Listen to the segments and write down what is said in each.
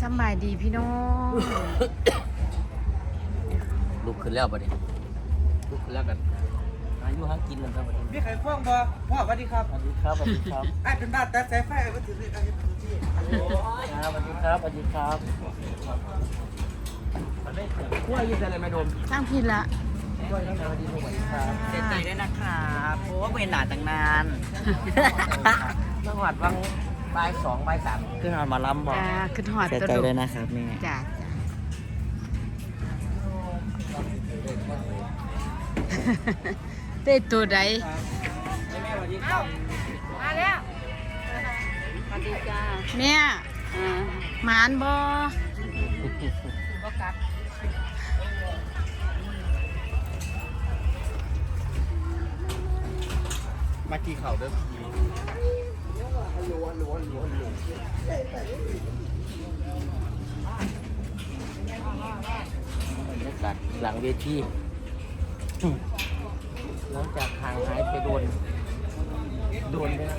สำบายดีพี่น้อง ลุกขึ้นแล้วบัดนี้ลุกขึ้นแล้วกัน อายุหากินแล้วครับบัดนี้มีใครฟ้องบ่พ่อสวัสดีครับสวัสดีครับสวัสดีครับไอ้เป็นบ้านตัดสายไฟไอ้ก็ถือเลยไอ้ถือที่ครับสวัสดีครับสวัสดีครับขั้วยืดอะไรไม่โดมตั้งผิดละขั้วยังไงสวัสดีสวัสดีครับเสียใจด้วยนะครับเพราะว่าเวรหนาตั้งนานจังหวัดวัง บ่ายสองบ่ายสามขึ้นหอดมาล้ำบอกจ้าขึ้นหอดเสียตัวใจดุด้วยนะครับนี่จ้าได้ตัวใดแม่สวัสดีครับมาแล้วสวัสดีจ้าแม่อ่าหมานบ่บ่กลับมาทีเข่าเด้อพี่ บรรยากาศหลังเวทีหลังจากห่างหายไปโดน โดนเลยนะ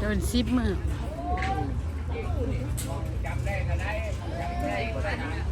โดนซิปมือต้อง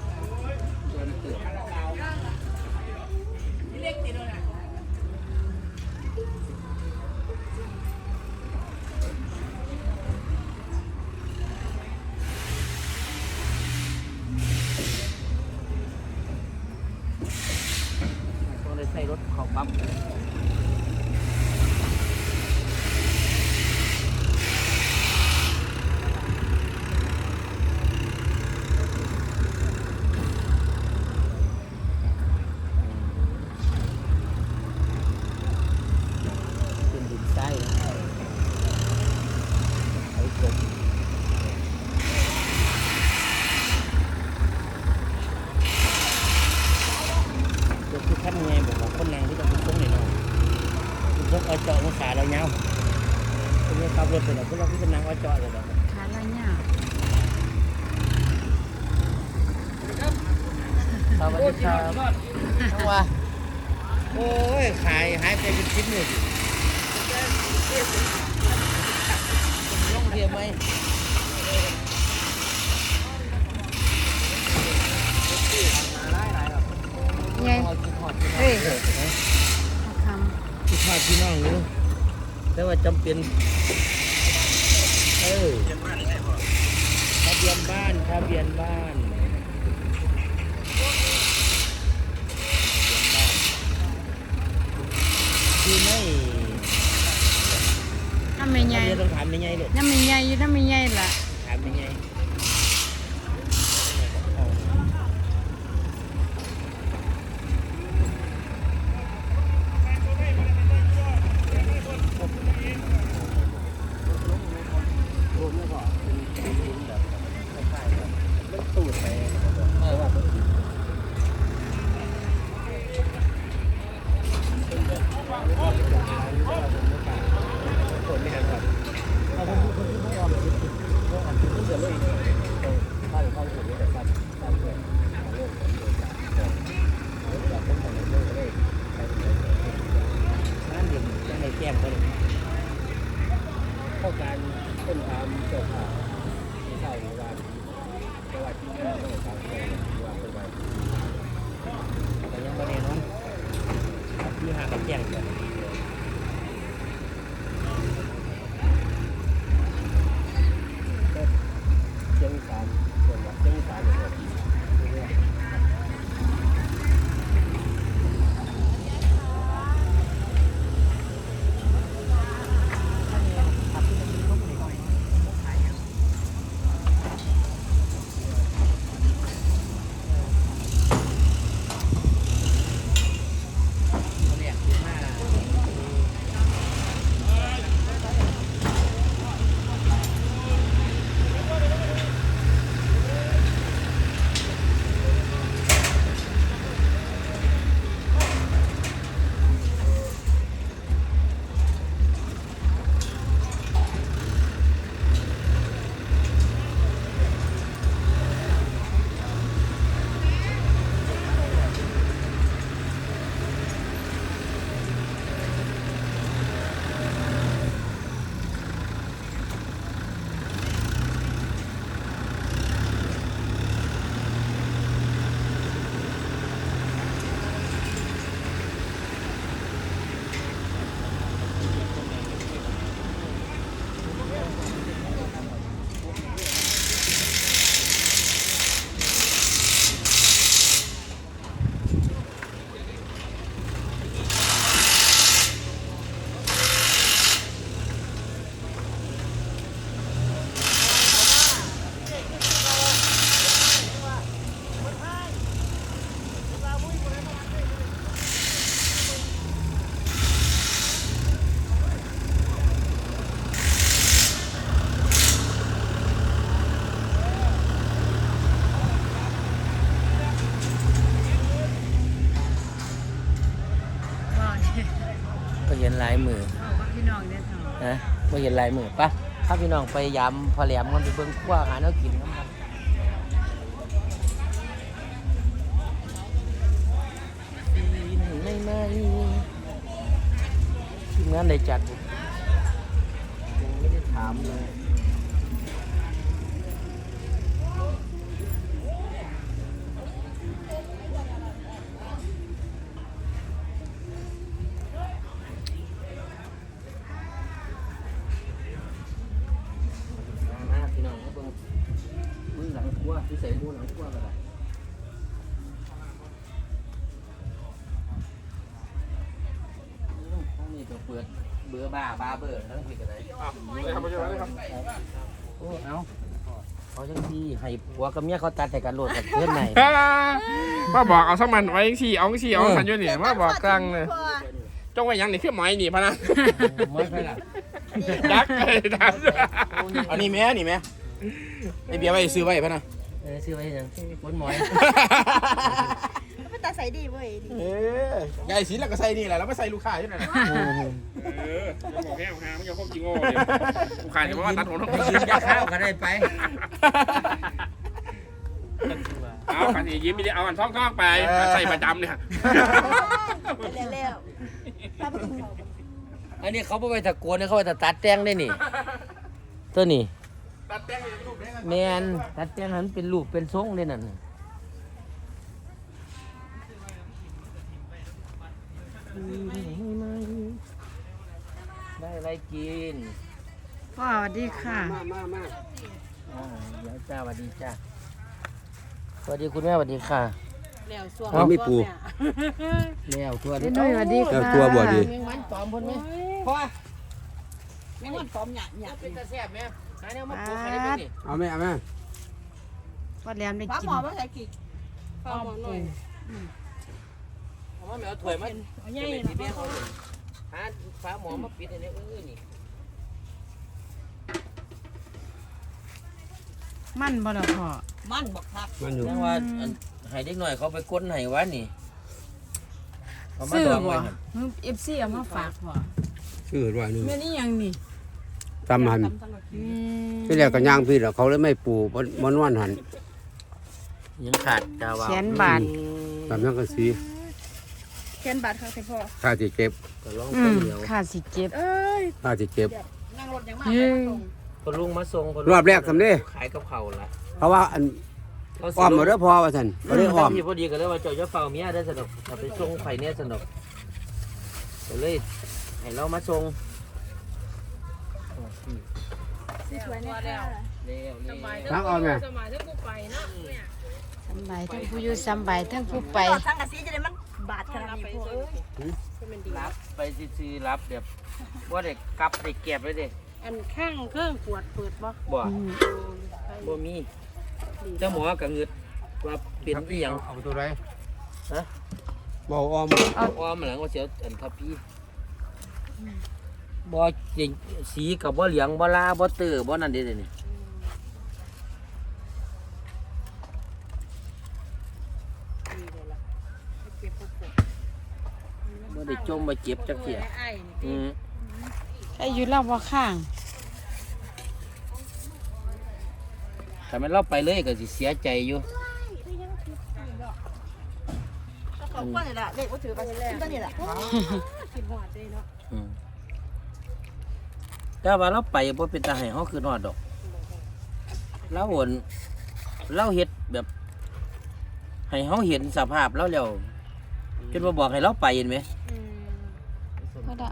สวัสดีครับทั้งว่าโอ้ย ขายหายไปเป็นชิ้นหนึ่งลงเทียมไหมไงหอดกินหอดกินหอเฮ้ยทำกินหอดพี่น้องอยู่แต่ว่าจำเป็นเออทะเบียนบ้านทะเบียนบ้าน คือไม่น้ำไม่ใหญ่เรียนต้องถามยังไงลูกน้ำไม่ใหญ่อยู่น้ำไม่ใหญ่ล่ะถามยังไงนั่ มก็เลยเข้าการต้นตามเจ้าข่าว นลายมือปะถ้าพี่น้องไปยำพอแหลมกันไปเบิ่งขั้วหาแนวกินนะครับไม่ไม่ทีมงานได้จัดไม่ได้ถามเลย ปิดเบอร์บ้าบ้าเบอร์ทั้งผิดกันเลยโอ้เอาเขาจังที่ให้ผัวกับเมียเขาตัดแต่กันโหลดกับเพื่อนไหนมาบอกเอาสมันไว้สี่เอาสี่เอาสันอยู่นี่มาบอกกลางเลยจงไว้หยังนี่คือหมอยนี่พะนะไม่ไปละยักษ์เลยทันอันนี้แม่นี่แม่ไอเบียร์ไว้ซื้อไว้พะนะเออซื้อไว้ยังบนหมอยมันตาใสดีเว้ยเอ้ยยายสีแล้วก็ใส่นี่แหละแล้วไม่ใส่ลูกค้าใช่ไหมเออบอกแค่หาไม่ยอมพบจริงโง่เลยกูขายแต่ว่าตัดหัวน้องไปกินยาข้าวก็ได้ไปเอาขันสียิ้มไม่ได้เอาอันท่องท่องไปใส่ประจำเนี่ย เร็วอันนี้เขาไปตะโกนเขาไปตะตัดแต้งได้นี่ ตัวนี้ตัดแต่งรูปได้แมนตัดแต้งหันเป็นรูปเป็นทรงเลยนั่น ได้อะไรกินพ่อสวัสดีค่ะอ่าเดี๋ยวจ้าสวัสดีจ้าสวัสดีคุณแม่สวัสดีค่ะ แล้วส่วงเอาไม่ปูแม่แล้วตัวเล่นี้นด้วยสวัสดีค่ะตัวบวชดี แมงวันตอมพ่นไหมพ่อแม่งวันปลอมหยาบหยาบเป็นตาแซ่บแม่หาแนวมาปลูกให้ได้ไหมนี่เอาแม่เอาแม่พ่อแหลมได้ป้ากิหนมอมาใส่กี่ป้าหมอหน่อย เอามาแมวถวยมาเอาใหญ่เป็นนะสีแม่เขาหาฟ้าหมอมาปิดอันนี้เออนี่มันบ่ล่ะพ่อ มันบอกคักมันอยู่ ยังว่าอันให้เด็กหน่อยเขาไปก้นให้วะนี่เขามาซื้อดองบ่ไว้หั่นเอฟซีเอามาฝากพ่อชื่อว่านี่แม่นี่ยังนี่ตำหันอืมที่แรกก็ย่างพี่แล้วเขาเลยไม่ปูบนบนวันหันยังขาดดาวาแสนบาท ตำยังก็สี แค่นบาทค่ะใส่พ่อค่าที่เก็บก็ลองอืไปมเดียวค่าสิเก็บ เอ้ยค่าที่เก็บ นั่งรถยังมาเฮ้ยพอลุงมาส่งพอรอบแรกสำเร็จ ขายกับเขาวละเพราะว่าอันเขาอ้อมหมดแล้วพอว่าสันก็เลยอ้อม พี่พอดีก็เลยว่าเจ้าจะเฝ้าเมียได้สนุกเอาไปส่งไข่เนี่ยสนุกก็เลยให้เรามาส่งสวยเนี่ยค่ะเร็วสบายทั้งอ้อมไง สบายถ้ากูไปเนาะเนี่ยสำบายทั้งผู้อยู่สำบายทั้งผู้ไปต่อทั้งอาซีจะได้มัน บาทขนาดนี้พ่อเอ้ยเป็นดีรับไปซื้อๆรับเดี๋ยวว่าเด็กกลับเด็กเก็บเลยเด็กอันข้างเครื่องปวดเปิดบ่บ่อืมบ่มีเจ้าหมอกับเงืดว่าเป็นอีหยังเอาตัวไรฮะบ่อ้อมเอาอ้อมหลังว่าเสียวอันทับพี่บ่จริงสีกับบ่เหลืองบ่ลาบ่เตอบ่นั่นเด้เดี๋ยวนี่ ดีเลยล่ะ เก็บปวดบ่ได้จมบ่เจ็บจักเที่ยไอ้อืมไอ้อยู่เล่าบ่ข้างถ้ามันเราไปเลยก็สิเสียใจอยู่ขอบคุณเลยล่ะเด็กว่าถือไปแล้วนี่แหละคิดหอดเลยเนาะอืมแต่ว่าเราไปบ่เป็นตาให้เฮาคือฮอดดอกเราโอนเราเฮ็ดแบบ ให้เฮาเห็นสภาพเราแล้ว จนมาบอกให้เราไปเห็นไหมอืมก็ได้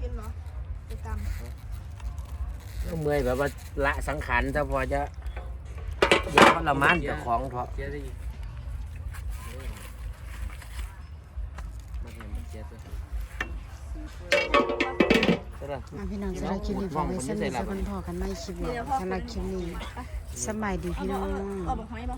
กินเนาะไปตำเราเมื่อยแบบว่าละสังขารถ้าพอจะอยากทรมานเจ้าของเถอะใช่ละ อะพี่น้องสำหรับคลิปนี้ฝากไว้สำหรับสักคนพอกันไม่คลิปหรอกสำหรับคลิปนี้สำบายดีพี่น้อง เอาบอกให้บ่